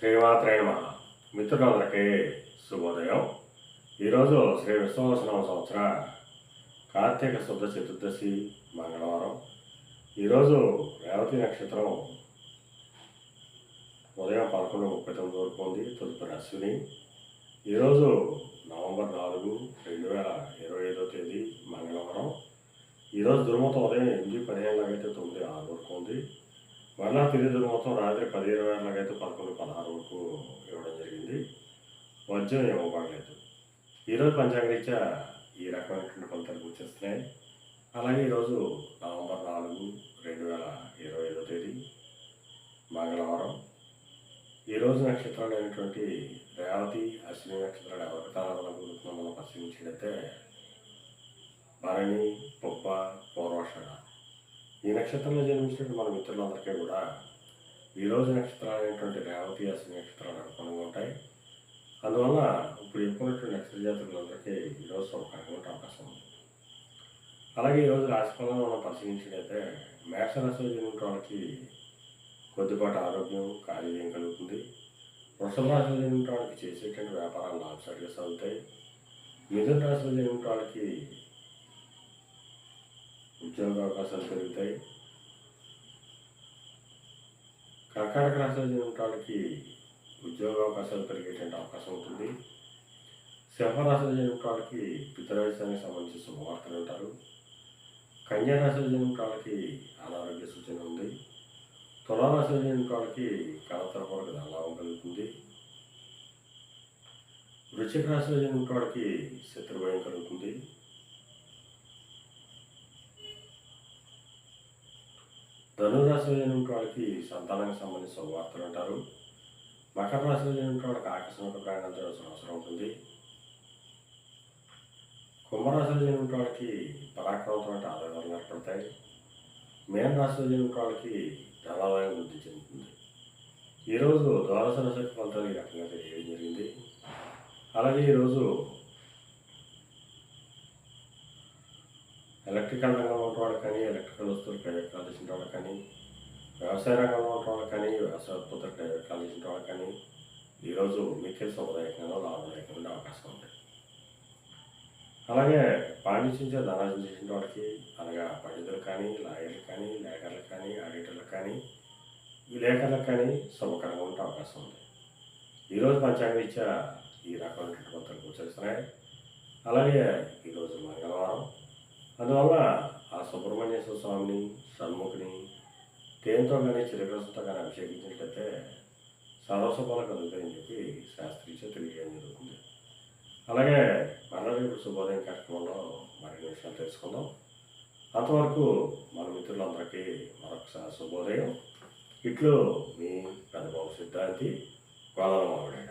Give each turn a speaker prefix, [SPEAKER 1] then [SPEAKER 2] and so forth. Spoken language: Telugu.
[SPEAKER 1] శ్రీమాత్రేమ మిత్రులందరికీ శుభోదయం. ఈరోజు శ్రీ విశ్వవసనవ సంవత్సర కార్తీక శుద్ధ చతుర్దశి మంగళవారం. ఈరోజు రేవతి నక్షత్రం ఉదయం పదకొండు ముప్పై తొమ్మిది వరకు ఉంది తదుపరి అశ్విని. ఈరోజు నవంబర్ నాలుగు రెండు వేల ఇరవై ఐదో తేదీ మంగళవారం. ఈరోజు దుర్మతం ఉదయం ఎనిమిది పదిహేను అయితే తొమ్మిది ఆరు వరకు ఉంది. మరలా తిరిగి మొత్తం రాత్రి పది ఇరవై అయితే పదకొండు పదహారు వరకు ఇవ్వడం జరిగింది. వజ్రం ఇవ్వబడలేదు. ఈరోజు పంచాంగరీత్యా ఈ రకమైనటువంటి ఫలితాలు వచ్చేస్తున్నాయి అలాగే ఈరోజు నవంబర్ నాలుగు రెండు వేల ఇరవై ఐదో తేదీ మంగళవారం. ఈరోజు నక్షత్రాలు అయినటువంటి రేవతి అశ్విని నక్షత్రాలు ఎవరికి తారాలను మనం పరిశీలించినట్లయితే భరణి పొప్ప పూర్వాషణ ఈ నక్షత్రంలో జన్మించినటువంటి మన మిత్రులందరికీ కూడా ఈరోజు నక్షత్రాలు అనేటువంటి రేవతి అసలు నక్షత్రాలు అనుకూలంగా ఉంటాయి అందువల్ల ఇప్పుడు చెప్పుకున్నటువంటి నక్షత్ర జాతకులందరికీ ఈరోజు సౌకర్యంగా ఉండే అవకాశం ఉంది. అలాగే ఈరోజు రాశిఫలంలో మనం పరిశీలించినట్లయితే మేషరాశిలో జన్మించిన వాళ్ళకి కొద్దిపాటి ఆరోగ్యం కార్యం కలుగుతుంది. వృషభ రాశిలో జన్మించిన వాళ్ళకి చేసేటువంటి వ్యాపారాలు లాభసాటిగా సాగుతాయి. మిథున రాశిలో జన్మించిన వాళ్ళకి ఉద్యోగ అవకాశాలు పెరుగుతాయి. కర్కాటక రాశిలో చెందిన వాళ్ళకి ఉద్యోగ అవకాశాలు పెరిగేటువంటి అవకాశం ఉంటుంది. సింహరాశిలో చెందిన వాళ్ళకి పితరవయసానికి సంబంధించి శుభవార్తలు ఉంటారు. కన్యా రాశిలో జన్మించిన వాళ్ళకి అనారోగ్య సూచన ఉంది. తులారాశిలో చెందిన వాళ్ళకి కళతరపూర్వక లాభం కలుగుతుంది. వృశ్చిక రాశిలో చెందిన వాళ్ళకి శత్రుభయం కలుగుతుంది. ధనురాశిలో జన్మించిన వాళ్ళకి సంతానానికి సంబంధించిన శుభవార్తలు ఉంటారు మకర రాశిలో జన్మించిన వాళ్ళకి ఆకస్మిక ప్రయాణం చేయాల్సిన అవసరం ఉంటుంది. కుంభరాశిలో జన్మించిన వాళ్ళకి పరాక్రమంతో ఆదాయాలు ఏర్పడతాయి. మేన రాశిలో జన్మించిన వాళ్ళకి ధనాదాయం వృద్ధి చెందుతుంది. ఈరోజు ద్వాదశ రాశి ఫలితాలు ఈ రకంగా తెలియడం జరిగింది. అలాగే ఈరోజు ఎలక్ట్రికల్ రంగంలో ఉన్న కానీ ఎలక్ట్రికల్ వస్తువులు ప్రైవేట్ చేసిన వాళ్ళు కానీ వ్యవసాయ రంగంలో ఉన్న కానీ వ్యవసాయ ఉత్పత్తులు ప్రైవేట్ చేసిన వాళ్ళు కానీ ఈరోజు మిక్కిల్ సముదాయకంగా లాభదాయకంగా ఉండే అవకాశం ఉంది. అలాగే పాండిత్యించే ధనార్జన చేసిన వాళ్ళకి అనగా పండితులు కానీ లాయర్లు కానీ లేఖర్లు కానీ ఆడిటర్లు కానీ విలేకరులకు కానీ శుభకరంగా ఉండే అవకాశం ఉంది. ఈరోజు పంచాంగరీత్యా ఈ రకమైనటువంటి మొత్తాలు గోచరిస్తున్నాయి. అలాగే ఈరోజు మంగళవారం అందువల్ల ఆ సుబ్రహ్మణ్యేశ్వర స్వామిని షణ్ముఖిని తేనెతో కానీ చిరగ్రసంతో కానీ అభిషేకించినట్లయితే సర్వశుభాలు కలుగుతాయని చెప్పి శాస్త్రీయ తెలియజేయడం జరుగుతుంది. అలాగే మరలా ఇప్పుడు శుభోదయం కార్యక్రమంలో మరిన్ని విషయాలు తెలుసుకుందాం. అంతవరకు మన మిత్రులందరికీ మరొకసారి శుభోదయం. ఇట్లు మీ పెద్దబాబు సిద్ధాంతి గోదావరి